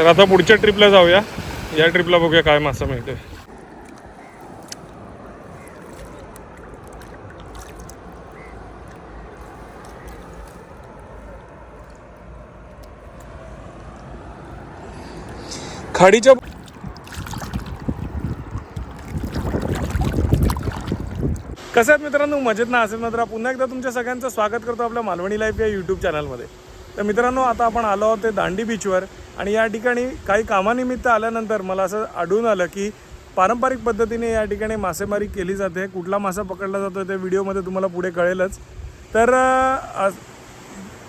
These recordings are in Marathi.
तर आता पुढच्या ट्रिपला जाऊया. या ट्रिपला बघूया काय मासा मिळतोय. खाडीच्या कसं आहेत मित्रांनो? मजेत ना? असेल मात्र पुन्हा एकदा तुमच्या सगळ्यांचं स्वागत करतो आपल्या मालवणी लाईफ या यूट्यूब चॅनलमध्ये तर मित्रांनो आता आपण आलो आहोत ते दांडी बीचवर आणि या ठिकाणी काही कामानिमित्त आल्यानंतर मला असं आढळून आलं की पारंपरिक पद्धतीने या ठिकाणी मासेमारी केली जाते. कुठला मासा पकडला जातो ते व्हिडिओमध्ये तुम्हाला पुढे कळेलच. तर आज-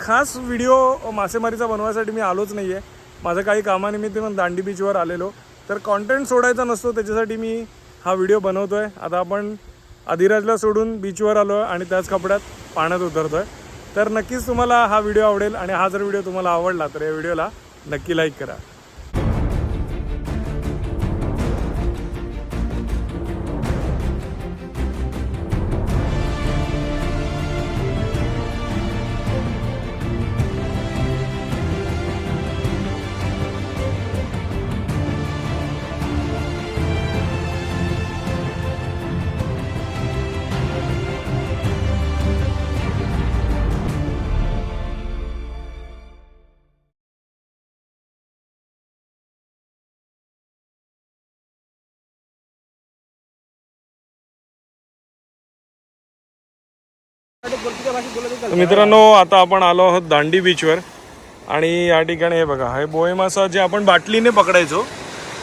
खास व्हिडिओ मासेमारीचा बनवायसाठी मी आलोच नाही आहे माझं काही कामानिमित्त मी दांडी बीचवर आलेलो. तर कॉन्टेंट सोडायचा नसतो त्याच्यासाठी मी हा व्हिडिओ बनवतो आहे आता आपण अधिराजला सोडून बीचवर आलो आहे आणि त्याच कपड्यात पाण्यात उतरतो आहे तर नक्कीच तुम्हाला हा व्हिडिओ आवडेल आणि हा जर व्हिडिओ तुम्हाला आवडला तर या व्हिडिओला नक्की लाईक करा. मित्रांनो आता आपण आलो आहोत दांडी बीचवर आणि या ठिकाणी हे बघा हे बोई मासा जे आपण बाटलीने पकडायचो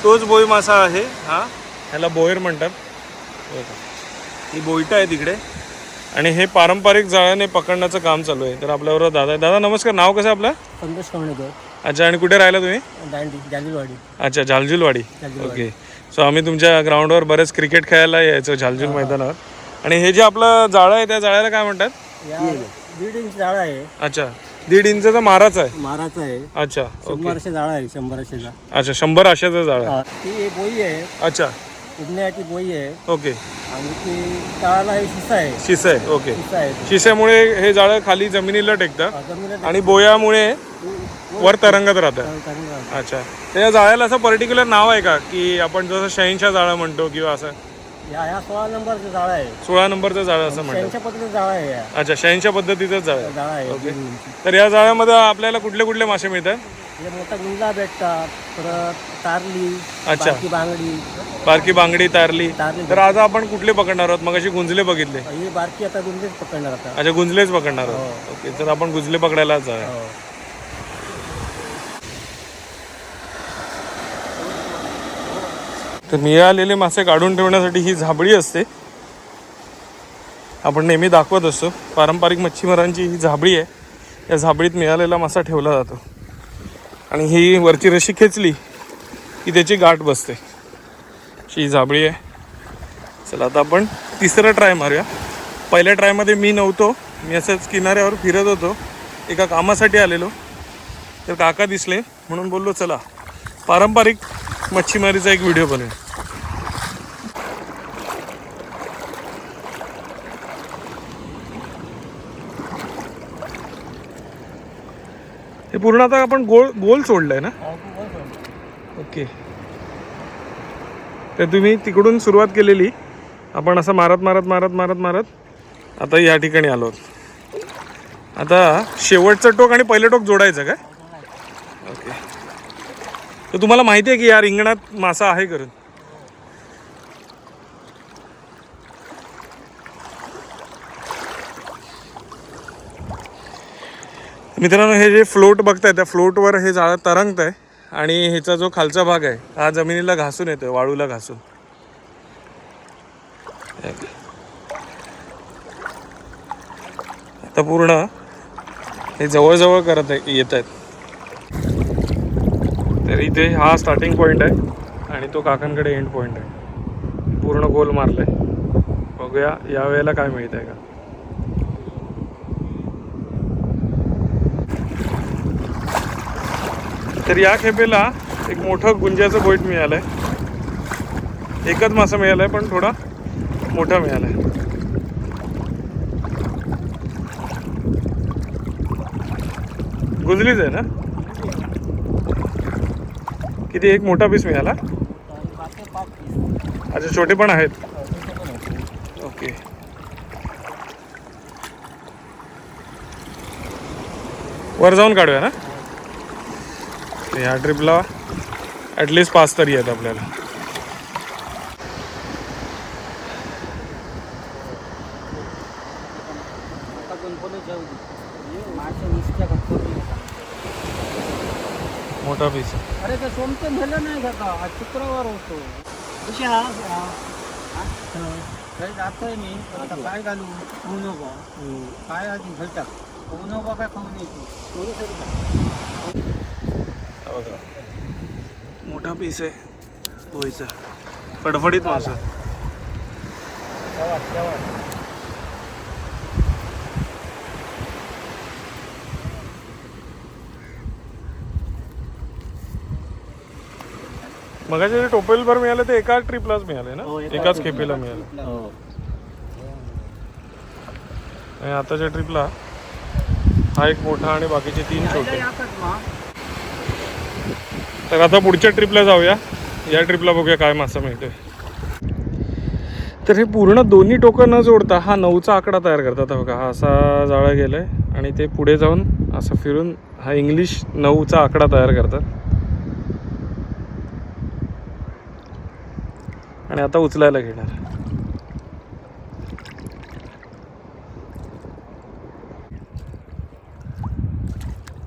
तोच बोई मासा आहे हा. ह्याला बोयर म्हणतात. हे. ही बोईट आहे तिकडे. आणि हे पारंपरिक जाळ्याने पकडण्याचं काम चालू आहे. तर आपल्याबरोबर दादा आहे. दादा नमस्कार. नाव कसं आहे आपलं? संतोष कवणेकर. अच्छा आणि कुठे राहिला तुम्ही? दांडी अच्छा झालझुलवाडी ओके. सो आम्ही तुमच्या ग्राउंडवर बरेच क्रिकेट खेळायला यायचो झालझुल मैदानावर. आणि हे जे आपलं जाळं आहे त्या जाळ्याला काय म्हणतात? दीड इंच जाळा आहे. अच्छा. दीड इंचचा माराच आहे. माराचा आहे. अच्छा शंभरशे जाळा आहे अच्छा शंभर आशाचं जाळं आहे. हा, ती बोई आहे. अच्छा. उडण्याची बोई आहे. ओके. आणि ती हे शिसा आहे. शिस आहे ओके. शिसा आहे ती. शिसेमुळे हे जाळं खाली जमिनीला टेकतं जमिनीला आणि बोयामुळे वर तरंगत राहतं. अच्छा. त्या जाळ्याला असं पर्टिक्युलर नाव आहे का? की आपण जसं शहींच्या जाळं म्हणतो किंवा असं ह्या सोळा नंबरचा जाळा आहे. सोळा नंबरचं असं म्हणतात. त्यांच्या पद्धतीचा आहे या. अच्छा शहींच्या पद्धतीचं जाळं आहे. जाळा आहे. तर या जाळ्यामध्ये आपल्याला कुठले कुठले मासे मिळतात? हे मोठा गुंजा भेटतात परत तारली अच्छा. बारकी बांगडी. बारकी बांगडी तारली. तारली तर आज आपण कुठले पकडणार आहोत? मग अशी गुंजले बघितले. ही बारकी आता गुंजेच पकडणार आता. अच्छा गुंजलेच पकडणार आहोत. ओके तर आपण गुंजले पकडायला जाऊया. हो. तर मिळालेले मासे काढून ठेवण्यासाठी ही झाबळी असते. आपण नेहमी दाखवत असतो पारंपरिक मच्छीमारांची ही झाबळी आहे. या झाबळीत मिळालेला मासा ठेवला जातो. आणि ही वरची रशी खेचली की त्याची गाठ बसते. अशी ही झाबळी आहे. चला आता आपण तिसरा ट्राय मारूया. पहिल्या ट्रायमध्ये मी नव्हतो मी असंच किनाऱ्यावर फिरत होतो. एका कामासाठी आलेलो. तर काका दिसले म्हणून बोललो चला पारंपरिक मच्छीमारीचा एक व्हिडिओ बनवूया. हे पूर्ण आता आपण गोल गोल सोडलंय ना? ओके. तर तुम्ही तिकडून सुरुवात केलेली. आपण असं मारत मारत मारत मारत मारत आता या ठिकाणी आलो. आता शेवटचं टोक आणि पहिलं टोक जोडायचं काय तर तुम्हाला माहिती आहे की या रिंगणात मासा आहे करून मित्रांनो हे जे फ्लोट बघताय त्या फ्लोटवर हे जाळं तरंगत आहे आणि ह्याचा जो खालचा भाग आहे हा जमिनीला घासून येतोय वाळूला घासून. आता पूर्ण हे जवळजवळ करत आहे येत आहेत. तर इथे हा स्टार्टिंग पॉईंट आहे आणि तो काकांकडे एंड पॉईंट आहे. पूर्ण गोल मारलाय. बघूया या वेळेला काय मिळत आहे का? तर या खेपेला एक मोठं गुंजाचं बोईट मिळालंय. एकच मासा मिळालाय पण थोडा मोठा मिळालाय. गुजलीच आहे ना? किती एक मोठा पीस मिळाला? अच्छा छोटे पण आहेत. ओके. वर जाऊन काढूया ना? ह्या ट्रिपला ॲटलिस्ट पाच तरी आहेत आपल्याला. मोठा पीस. अरे ते सोमते झालं नाही का आज शुक्रवार होतो. कशी हा. हा? काही जातोय मी आता काय घालू खाऊ नको काय आधी घालतात खाऊ नको काय खाऊ नको थोडी तरी खा. मोठा पीस आहे. होईचा फडफडीत मासा मगाचे जे टोपेल भर मिळाले ते एका ट्रिपलाच मिळाले ना? हो, एका एकाच. खेपेला मिळाले. हो. आणि आताच्या ट्रिपला हा एक मोठा आणि बाकीचे तीन छोटे. मग. तर आता पुढच्या ट्रिपला जाऊया. या ट्रिपला बघूया काय मासा मिळतोय. तर हे पूर्ण दोन्ही टोकं न जोडता हा नऊचा आकडा तयार करतात हा बघा. हा असा जाळा गेलाय आणि ते पुढे जाऊन असं फिरून हा इंग्लिश नऊचा आकडा तयार करतात. आणि आता उचलायला घेणार.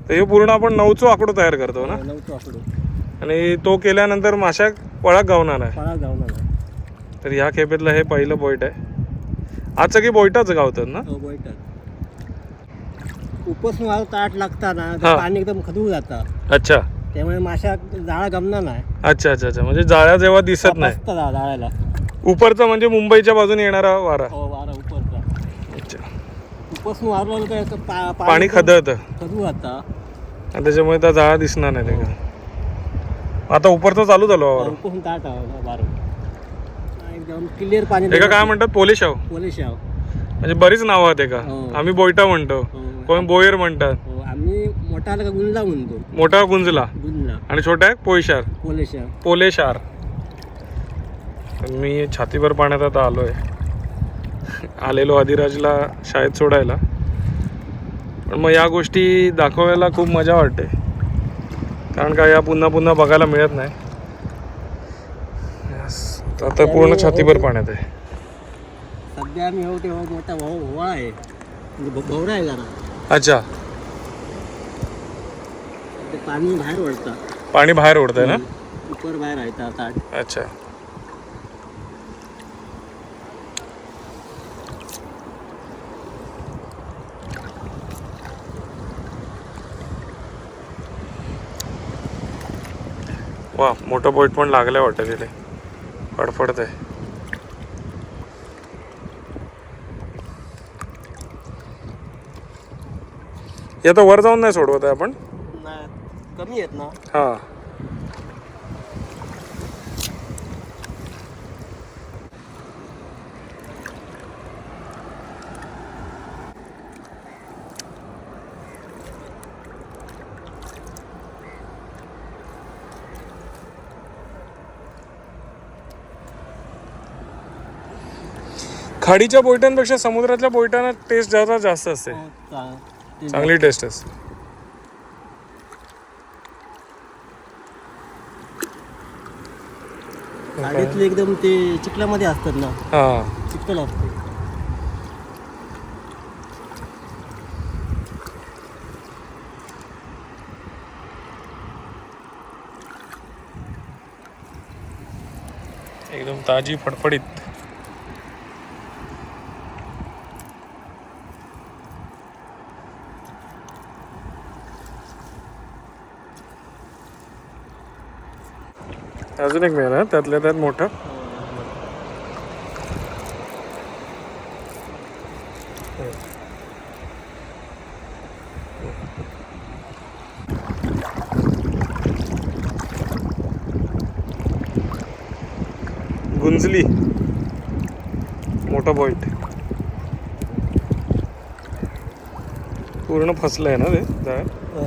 तर हे पूर्ण आपण नऊचो आकडो तयार करतो ना? आकडू. आणि तो केल्यानंतर माशा पळाक गावणार आहे. तर ह्या खेपेतलं हे पहिलं बोईट आहे. आज सगळी बोईटाच गावतात ना? हो आलो ताट लागता ना हा. पाणी एकदम खदू जातं. अच्छा. त्यामुळे माशा जाळा गमणार नाही. अच्छा अच्छा अच्छा. म्हणजे जाळ्या जेव्हा दिसत नाही. मस्त जा- जाळायला. उपरचा म्हणजे मुंबईच्या बाजूने येणारा वारा. हो वारा उपरचा. अच्छा. उपसून असं पा- पाणी खदळतं. आणि त्याच्यामुळे त्या जाळा दिसणार नाही ते का आता उपरचा चालू झालो हा वारा उपसून ताट एकदम क्लिअर पाणी एका काय म्हणतात? पोलिश आहो. पोलिश आहो. म्हणजे बरीच नावं आहेत एका. हो. आम्ही बोईटा म्हणतो. हो. कोण बोयर म्हणतात. हो. आम्ही मोठा का गुंजला म्हणतो. मोठा गुंजला. गुंजला. आणि छोटा आहे? पोईशार पोलिश आहो पोलेशार. मी छातीभर पाण्यात आता आलोय. आलेलो आदिराजला शाळेत सोडायला. पण मग या गोष्टी दाखवायला खूप मजा वाटते. कारण का या पुन्हा पुन्हा बघायला मिळत नाही. आता पूर्ण छातीभर पाण्यात आहे. सध्या आम्ही हो मोठा भाऊ होळा आहे. म्हणजे भवरा आहे जरा अच्छा. ते पाणी बाहेर ओढतं पाणी बाहेर ओढतंय ना? उपर बाहेर आहे अच्छा. वा मोठं बोट पण लागलं वाटतं तिथे. फडफडत आहे हे आता वर जाऊन नाही सोडवत आहे आपण? कमी आहेत ना हा खाडीच्या बोईटांपेक्षा समुद्रातल्या बोईटांना टेस्ट जरा जास्त असते. हो, चांगली टेस्ट असते. गाडीतले एकदम ते चिखलामध्ये असतात ना हा. चिखल असते. एकदम ताजी फडफडीत. अजून एक मिळाला त्यातल्या त्यात मोठं. गुंजली. मोठा पॉईंट पूर्ण आहे ना ते? जाय हो.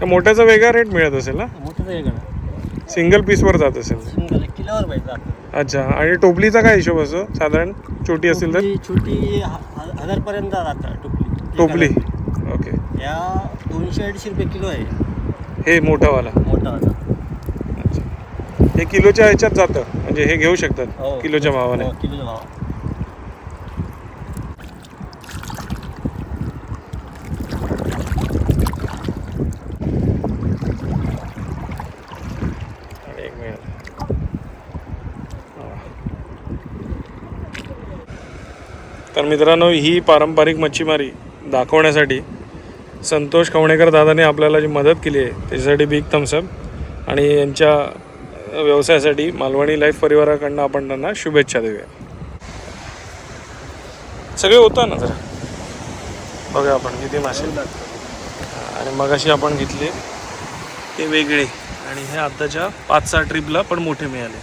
त्या मोठ्याचा वेगळा रेट मिळत असेल ना? मोठं वेगळं. सिंगल पीसवर जात असेल. सिंगल किलोवर पाहिजे अच्छा आणि टोपलीचा काय हिशोब असतो? साधारण छोटी असेल तर? छोटी हजार पर्यंत जातात टोपली. टोपली. ओके. या दोनशे अडीचशे रुपये किलो आहे. हे मोठावाला. मोठा अच्छा. हे किलोच्या ह्याच्यात जातं. म्हणजे हे घेऊ शकतात. किलोच्या भावाने. हो, किलोचा भाव मिळालं. हो. तर मित्रांनो ही पारंपरिक मच्छीमारी दाखवण्यासाठी संतोष खवणेकर दादाने आपल्याला जी मदत केली आहे त्याच्यासाठी बिग थम्सअप आणि यांच्या व्यवसायासाठी मालवणी लाईफ परिवाराकडनं आपण त्यांना शुभेच्छा देऊया. सगळे होतं ना जरा? बघा आपण किती मासे. आणि मगाशी आपण घेतली ते वेगळे. आणि हे आताच्या पाच सहा ट्रिपला पण मोठे मिळाले.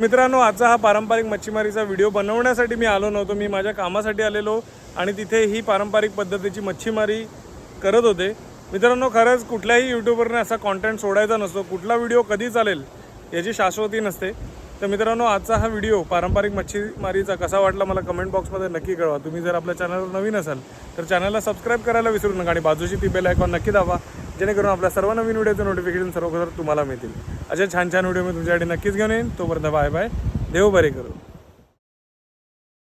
मित्रांनो आजचा हा पारंपरिक मच्छीमारीचा व्हिडिओ बनवण्यासाठी मी आलो नव्हतो. मी माझ्या कामासाठी आलेलो आणि तिथे ही पारंपरिक पद्धतीची मच्छीमारी करत होते. मित्रांनो खरंच कुठल्याही यूट्यूबरने असा कॉन्टेंट सोडायचा नसतो. कुठला व्हिडिओ कधी चालेल याची शाश्वती नसते. तर मित्रांनो आजचा हा व्हिडिओ पारंपरिक मच्छीमारीचा कसा वाटला मला कमेंट बॉक्समध्ये नक्की कळवा. तुम्ही जर आपल्या चॅनलवर नवीन असाल तर चॅनलला सबस्क्राईब करायला विसरू नका आणि बाजूची ती बेल आयकॉन नक्की दाबा. जेणेकरून आपल्या सर्व नवीन व्हिडिओचं नोटिफिकेशन सर्वप्रथम तुम्हाला मिळतील. अशा छान छान व्हिडिओ मी तुमच्यासाठी नक्कीच घेऊन येईन. तोपर्यंत बाय बाय. देव बरे करू.